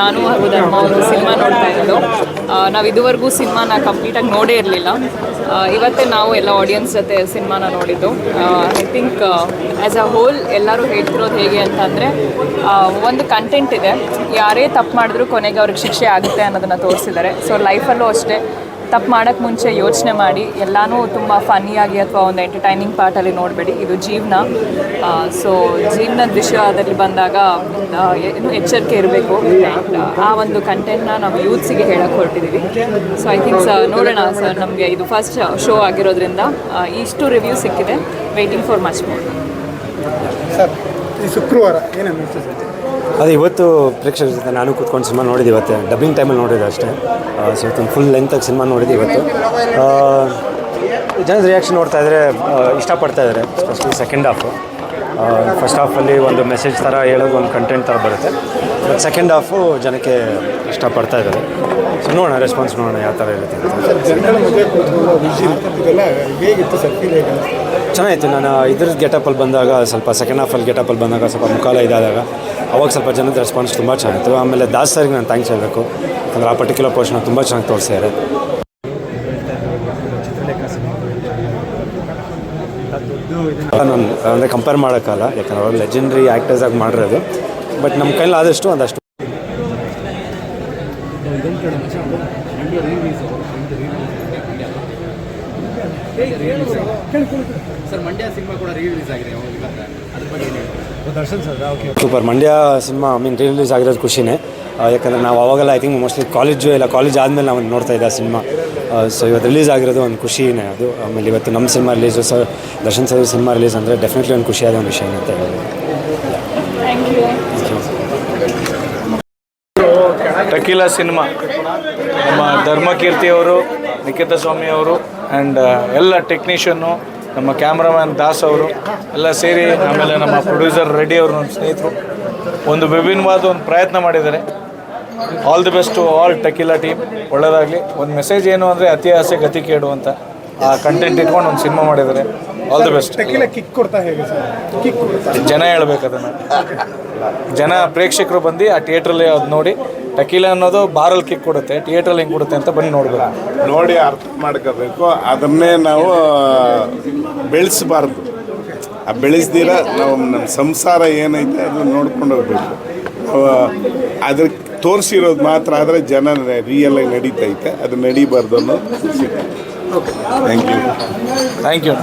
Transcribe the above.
ನಾನು ಹಾಗೂ ಧರ್ಮ ಅವರು ಸಿನಿಮಾ ನೋಡ್ತಾ ಇರೋದು. ನಾವು ಇದುವರೆಗೂ ಸಿನಿಮಾನ ಕಂಪ್ಲೀಟಾಗಿ ನೋಡೇ ಇರಲಿಲ್ಲ. ಇವತ್ತೇ ನಾವು ಎಲ್ಲ ಆಡಿಯನ್ಸ್ ಜೊತೆ ಸಿನಿಮಾನ ನೋಡಿದ್ದು. I think as a whole ಎಲ್ಲರೂ ಹೇಳ್ತಿರೋದು ಹೇಗೆ ಅಂತಂದರೆ ಒಂದು ಕಂಟೆಂಟ್ ಇದೆ. ಯಾರೇ ತಪ್ಪು ಮಾಡಿದ್ರು ಕೊನೆಗೆ ಅವ್ರಿಗೆ ಶಿಕ್ಷೆ ಆಗುತ್ತೆ ಅನ್ನೋದನ್ನು ತೋರಿಸಿದ್ದಾರೆ. ಸೊ ಲೈಫಲ್ಲೂ ಅಷ್ಟೇ. ತಪ್ಪು ಮಾಡೋಕ್ಕೆ ಮುಂಚೆ ಯೋಚನೆ ಮಾಡಿ, ಎಲ್ಲನೂ ತುಂಬ ಫನ್ನಿಯಾಗಿ ಅಥವಾ ಒಂದು ಎಂಟರ್ಟೈನಿಂಗ್ ಪಾರ್ಟಲ್ಲಿ ನೋಡಬೇಡಿ. ಇದು ಜೀವನ. ಸೊ ಜೀವನದ ವಿಷಯದಲ್ಲಿ ಬಂದಾಗ ಇನ್ನೂ ಎಚ್ಚರಿಕೆ ಇರಬೇಕು. ಆ ಒಂದು ಕಂಟೆಂಟ್ನ ನಾವು ಯೂತ್ಸಿಗೆ ಹೇಳಕ್ಕೆ ಹೊರಟಿದ್ದೀವಿ ಸೊ ಐ ಥಿಂಕ್ ನೋಡೋಣ ಸರ್ ನಮಗೆ ಇದು ಫಸ್ಟ್ ಶೋ ಆಗಿರೋದ್ರಿಂದ ಇಷ್ಟು ರಿವ್ಯೂ ಸಿಕ್ಕಿದೆ. ವೇಟಿಂಗ್ ಫಾರ್ ಮಚ್ ಮೋರ್ ಈ ಶುಕ್ರವಾರ ಏನು ಅದೇ ಅದು ಇವತ್ತು ಪ್ರೇಕ್ಷಕರ ಜೊತೆ ನಾನು ಕೂತ್ಕೊಂಡು ಸಿನಿಮಾ ನೋಡಿದ್ದೆ ಇವತ್ತು. ಡಬ್ಬಿಂಗ್ ಟೈಮಲ್ಲಿ ನೋಡಿದೆ ಅಷ್ಟೇ. ಸೊ ಇವತ್ತು ಫುಲ್ ಲೆಂತಾಗಿ ಸಿನಿಮಾ ನೋಡಿದ್ದು ಇವತ್ತು. ಆ, ಜನದ ರಿಯಾಕ್ಷನ್ ನೋಡ್ತಾ ಇದ್ದಾರೆ ಇಷ್ಟಪಡ್ತಾ ಇದ್ದಾರೆ ಎಸ್ಪೆಷಲಿ ಸೆಕೆಂಡ್ ಹಾಫು ಫಸ್ಟ್ ಹಾಫಲ್ಲಿ ಒಂದು ಮೆಸೇಜ್ ಥರ ಹೇಳೋದು ಒಂದು ಕಂಟೆಂಟ್ ಥರ ಬರುತ್ತೆ. ಬಟ್ ಸೆಕೆಂಡ್ ಹಾಫು ಜನಕ್ಕೆ ಇಷ್ಟಪಡ್ತಾ ಇದ್ದಾರೆ. ಸೊ ನೋಡೋಣ ರೆಸ್ಪಾನ್ಸ್ ನೋಡೋಣ ಯಾವ ಥರ ಇರುತ್ತೆ ಚೆನ್ನಾಗಿತ್ತು. ನಾನು ಇದ್ರ ಗೆಟಪಲ್ಲಿ ಬಂದಾಗ ಸ್ವಲ್ಪ ಸೆಕೆಂಡ್ ಹಾಫಲ್ಲಿ ಗೆಟಪಲ್ಲಿ ಬಂದಾಗ ಸ್ವಲ್ಪ ಮುಖಾಲ ಇದಾದಾಗ ಅವಾಗ ಸ್ವಲ್ಪ ಜನದ ರೆಸ್ಪಾನ್ಸ್ ತುಂಬ ಚೆನ್ನಾಗಿತ್ತು. ಆಮೇಲೆ ದಾಸ್ ಸರ್ಗೆ ನಾನು ಥ್ಯಾಂಕ್ಸ್ ಹೇಳಬೇಕು. ಅಂದರೆ ಆ ಪರ್ಟಿಕ್ಯುಲರ್ ಪೋರ್ಷನ್ ತುಂಬ ಚೆನ್ನಾಗಿ ತೋರಿಸಿದ್ದಾರೆ ನಾನು ಅಂದರೆ ಕಂಪೇರ್ ಮಾಡೋಕ್ಕಲ್ಲ, ಯಾಕಂದ್ರೆ ಅವ್ರು ಲೆಜೆಂಡ್ರಿ ಆ್ಯಕ್ಟರ್ಸ್ ಆಗಿ ಮಾಡಿರೋದು. ಬಟ್ ನಮ್ಮ ಕೈಲಿ ಆದಷ್ಟು ಒಂದಷ್ಟು. ಸರ್ ಮಂಡ್ಯ ಸಿನಿಮಾ ಕೂಡ ರೀ ರಿಲೀಸ್ ಆಗಿದೆ ಇವತ್ತು ಅದ್ರ ಬಗ್ಗೆ ಏನು ಹೇಳ್ತೀರಾ? Darshan sir okay super Mandya cinema I mean release ಆಗಿರೋದು ಖುಷಿನೇ. ಆ, ಯಾಕಂದರೆ ನಾವು ಅವಾಗೆಲ್ಲ ಐ ಥಿಂಕ್ ಮೋಸ್ಟ್ಲಿ ಕಾಲೇಜು ಇಲ್ಲ ಕಾಲೇಜ್ ಆದಮೇಲೆ ನಾವು ನೋಡ್ತಾ ಇದ್ದ ಸಿನಿಮಾ ಸೊ ಇವತ್ತು ರಿಲೀಸ್ ಆಗಿರೋದು ಒಂದು ಖುಷಿನೇ ಅದು. ಆಮೇಲೆ ಇವತ್ತು ನಮ್ಮ cinema release sir Darshan sir cinema release ಅಂದರೆ ಡೆಫಿನೆಟ್ಲಿ ಒಂದು ಖುಷಿಯಾದ ಒಂದು ವಿಷಯ ಅಂತ ಯು ಟಕೀಲ ಸಿನಿಮಾ ನಮ್ಮ ಧರ್ಮಕೀರ್ತಿಯವರು ನಿಖಿತ ಸ್ವಾಮಿ ಅವರು ಆ್ಯಂಡ್ ಎಲ್ಲ ಟೆಕ್ನಿಷಿಯನ್ನು ನಮ್ಮ ಕ್ಯಾಮ್ರಾಮ್ಯಾನ್ ದಾಸ್ ಅವರು ಎಲ್ಲ ಸೇರಿ ಆಮೇಲೆ ನಮ್ಮ ಪ್ರೊಡ್ಯೂಸರ್ ರೆಡ್ಡಿ ಅವರು ನಮ್ಮ ಸ್ನೇಹಿತರು ಒಂದು ವಿಭಿನ್ನವಾದ ಒಂದು ಪ್ರಯತ್ನ ಮಾಡಿದ್ದಾರೆ. All the best to all Tequila team ಒಳ್ಳೆಯದಾಗಲಿ ಒಂದು ಮೆಸೇಜ್ ಏನು ಅಂದರೆ ಅತಿ ಆಸೆ ಗತಿ ಕೇಡು ಅಂತ ಆ ಕಂಟೆಂಟ್ ಇಟ್ಕೊಂಡು ಒಂದು ಸಿನಿಮಾ ಮಾಡಿದ್ದಾರೆ. ಆಲ್ ದಿ ಬೆಸ್ಟ್ ಕಿಕ್ ಕೊಡ್ತಾ ಹೇಗೆ ಜನ ಹೇಳ್ಬೇಕು ಅದನ್ನು. ಜನ ಪ್ರೇಕ್ಷಕರು ಬಂದು ಆ ಥಿಯೇಟ್ರಲ್ಲಿ ಅದು ನೋಡಿ ಟಕೀಲ ಅನ್ನೋದು ಬಾರಲ್ ಕಿಕ್ ಕೊಡುತ್ತೆ ಥಿಯೇಟ್ರಲ್ಲಿ ಹೆಂಗೆ ಕೊಡುತ್ತೆ ಅಂತ ಬಂದು ನೋಡ್ಬೇಕು. ನೋಡಿ ಅರ್ಥ ಮಾಡ್ಕೋಬೇಕು. ಅದನ್ನೇ ನಾವು ಬೆಳೆಸಬಾರ್ದು. ಆ ಬೆಳೆಸ್ದಿರ ನಾವು ನಮ್ಮ ಸಂಸಾರ ಏನೈತೆ ಅದನ್ನ ನೋಡ್ಕೊಂಡು ಹೋಗ್ಬೇಕು. ಅದಕ್ಕೆ ಅದ್ರ ತೋರಿಸಿರೋದು ಮಾತ್ರ ಆದರೆ ಜನ ರಿಯಲ್ ಆಗಿ ನಡೀತೈತೆ. ಅದು ನಡೀಬಾರ್ದು ಅನ್ನೋದು ಥ್ಯಾಂಕ್ ಯು ಥ್ಯಾಂಕ್ ಯು